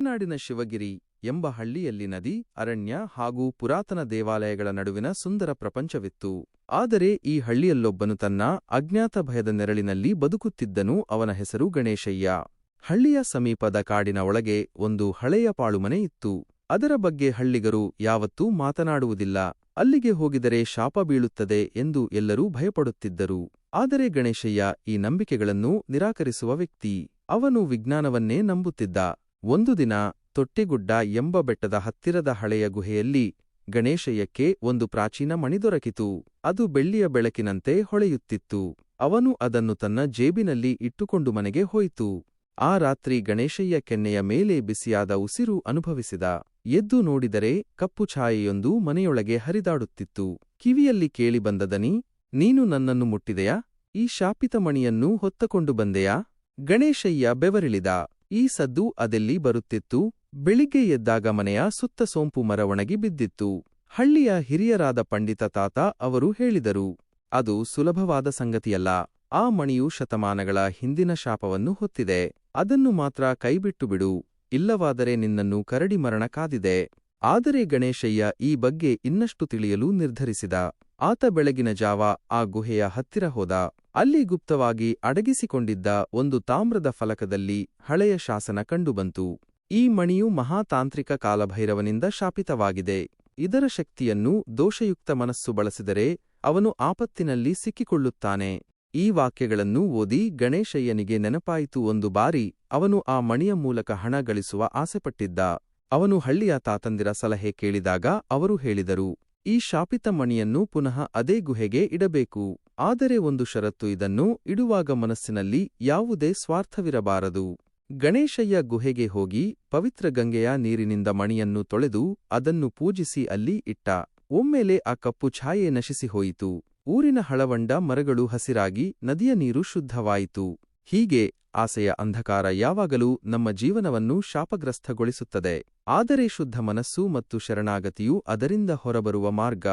ಮಲೆನಾಡಿನ ಶಿವಗಿರಿ ಎಂಬ ಹಳ್ಳಿಯಲ್ಲಿ ನದಿ, ಅರಣ್ಯ ಹಾಗೂ ಪುರಾತನ ದೇವಾಲಯಗಳ ನಡುವಿನ ಸುಂದರ ಪ್ರಪಂಚವಿತ್ತು. ಆದರೆ ಈ ಹಳ್ಳಿಯಲ್ಲೊಬ್ಬನು ತನ್ನ ಅಜ್ಞಾತ ಭಯದ ನೆರಳಿನಲ್ಲಿ ಬದುಕುತ್ತಿದ್ದನು ಅವನ ಹೆಸರು ಗಣೇಶಯ್ಯ. ಹಳ್ಳಿಯ ಸಮೀಪದ ಕಾಡಿನ ಒಳಗೆ ಒಂದು ಹಳೆಯ ಪಾಳುಮನೆ ಇತ್ತು. ಅದರ ಬಗ್ಗೆ ಹಳ್ಳಿಗರು ಯಾವತ್ತೂ ಮಾತನಾಡುವುದಿಲ್ಲ. ಅಲ್ಲಿಗೆ ಹೋಗಿದರೆ ಶಾಪ ಬೀಳುತ್ತದೆ ಎಂದು ಎಲ್ಲರೂ ಭಯಪಡುತ್ತಿದ್ದರು. ಆದರೆ ಗಣೇಶಯ್ಯ ಈ ನಂಬಿಕೆಗಳನ್ನು ನಿರಾಕರಿಸುವ ವ್ಯಕ್ತಿ. ಅವನು ವಿಜ್ಞಾನವನ್ನೇ ನಂಬುತ್ತಿದ್ದ. ಒಂದು ದಿನ ತೊಟ್ಟಿಗುಡ್ಡ ಎಂಬ ಬೆಟ್ಟದ ಹತ್ತಿರದ ಹಳೆಯ ಗುಹೆಯಲ್ಲಿ ಗಣೇಶಯ್ಯಕ್ಕೆ ಒಂದು ಪ್ರಾಚೀನ ಮಣಿ ದೊರಕಿತು. ಅದು ಬೆಳ್ಳಿಯ ಬೆಳಕಿನಂತೆ ಹೊಳೆಯುತ್ತಿತ್ತು. ಅವನು ಅದನ್ನು ತನ್ನ ಜೇಬಿನಲ್ಲಿ ಇಟ್ಟುಕೊಂಡು ಮನೆಗೆ ಹೋಯಿತು. ಆ ರಾತ್ರಿ ಗಣೇಶಯ್ಯ ಕೆನ್ನೆಯ ಮೇಲೆ ಬಿಸಿಯಾದ ಉಸಿರು ಅನುಭವಿಸಿದ. ಎದ್ದು ನೋಡಿದರೆ ಕಪ್ಪು ಛಾಯೆಯೊಂದು ಮನೆಯೊಳಗೆ ಹರಿದಾಡುತ್ತಿತ್ತು. ಕಿವಿಯಲ್ಲಿ ಕೇಳಿಬಂದ ದನಿ, ನೀನು ನನ್ನನ್ನು ಮುಟ್ಟಿದೆಯಾ? ಈ ಶಾಪಿತ ಮಣಿಯನ್ನು ಹೊತ್ತಕೊಂಡು ಬಂದೆಯಾ? ಗಣೇಶಯ್ಯ ಬೆವರಿಳಿದ. ಈ ಸದ್ದು ಅದೆಲ್ಲಿ ಬರುತ್ತಿತ್ತು? ಬೆಳಿಗ್ಗೆ ಎದ್ದಾಗ ಮನೆಯ ಸುತ್ತ ಸೋಂಪು ಮರ ಒಣಗಿ ಬಿದ್ದಿತ್ತು. ಹಳ್ಳಿಯ ಹಿರಿಯರಾದ ಪಂಡಿತ ತಾತ ಅವರು ಹೇಳಿದರು, ಅದು ಸುಲಭವಾದ ಸಂಗತಿಯಲ್ಲ, ಆ ಮಣಿಯು ಶತಮಾನಗಳ ಹಿಂದಿನ ಶಾಪವನ್ನು ಹೊತ್ತಿದೆ, ಅದನ್ನು ಮಾತ್ರ ಕೈಬಿಟ್ಟು ಬಿಡು, ಇಲ್ಲವಾದರೆ ನಿನ್ನನ್ನು ಕರಡಿ ಮರಣ ಕಾದಿದೆ. ಆದರೆ ಗಣೇಶಯ್ಯ ಈ ಬಗ್ಗೆ ಇನ್ನಷ್ಟು ತಿಳಿಯಲು ನಿರ್ಧರಿಸಿದ, ಆತ ಬೆಳಗಿನ ಜಾವ ಆ ಗುಹೆಯ ಹತ್ತಿರ ಹೋದ, ಅಲ್ಲಿ ಗುಪ್ತವಾಗಿ ಅಡಗಿಸಿಕೊಂಡಿದ್ದ ಒಂದು ತಾಮ್ರದ ಫಲಕದಲ್ಲಿ ಹಳೆಯ ಶಾಸನ ಕಂಡುಬಂತು. ಈ ಮಣಿಯು ಮಹಾತಾಂತ್ರಿಕ ಕಾಲಭೈರವನಿಂದ ಶಾಪಿತವಾಗಿದೆ. ಇದರ ಶಕ್ತಿಯನ್ನು ದೋಷಯುಕ್ತ ಮನಸ್ಸು ಬಳಸಿದರೆ ಅವನು ಆಪತ್ತಿನಲ್ಲಿ ಸಿಕ್ಕಿಕೊಳ್ಳುತ್ತಾನೆ. ಈ ವಾಕ್ಯಗಳನ್ನು ಓದಿ ಗಣೇಶಯ್ಯನಿಗೆ ನೆನಪಾಯಿತು ಒಂದು ಬಾರಿ ಅವನು ಆ ಮಣಿಯ ಮೂಲಕ ಹಣ ಗಳಿಸುವ ಆಸೆಪಟ್ಟಿದ್ದ. ಅವನು ಹಳ್ಳಿಯ ತಾತಂದಿರ ಸಲಹೆ ಕೇಳಿದಾಗ ಅವರು ಹೇಳಿದರು, ಈ ಶಾಪಿತ ಮಣಿಯನ್ನು ಪುನಃ ಅದೇ ಗುಹೆಗೆ ಇಡಬೇಕು, ಆದರೆ ಒಂದು ಷರತ್ತು ಇದನ್ನು ಇಡುವಾಗ ಮನಸ್ಸಿನಲ್ಲಿ ಯಾವುದೇ ಸ್ವಾರ್ಥವಿರಬಾರದು. ಗಣೇಶಯ್ಯ ಗುಹೆಗೆ ಹೋಗಿ ಪವಿತ್ರ ಗಂಗೆಯ ನೀರಿನಿಂದ ಮಣಿಯನ್ನು ತೊಳೆದು ಅದನ್ನು ಪೂಜಿಸಿ ಅಲ್ಲಿ ಇಟ್ಟ, ಒಮ್ಮೆಲೆ ಆ ಕಪ್ಪು ಛಾಯೆ ನಶಿಸಿ ಹೋಯಿತು ಊರಿನ ಹಳವಂಡ ಮರಗಳು ಹಸಿರಾಗಿ ನದಿಯ ನೀರು ಶುದ್ಧವಾಯಿತು. ಹೀಗೆ ಆಸೆಯ ಅಂಧಕಾರ ಯಾವಾಗಲೂ ನಮ್ಮ ಜೀವನವನ್ನು ಶಾಪಗ್ರಸ್ತಗೊಳಿಸುತ್ತದೆ. ಆದರೆ ಶುದ್ಧ ಮನಸ್ಸು ಮತ್ತು ಶರಣಾಗತಿಯು ಅದರಿಂದ ಹೊರಬರುವ ಮಾರ್ಗ.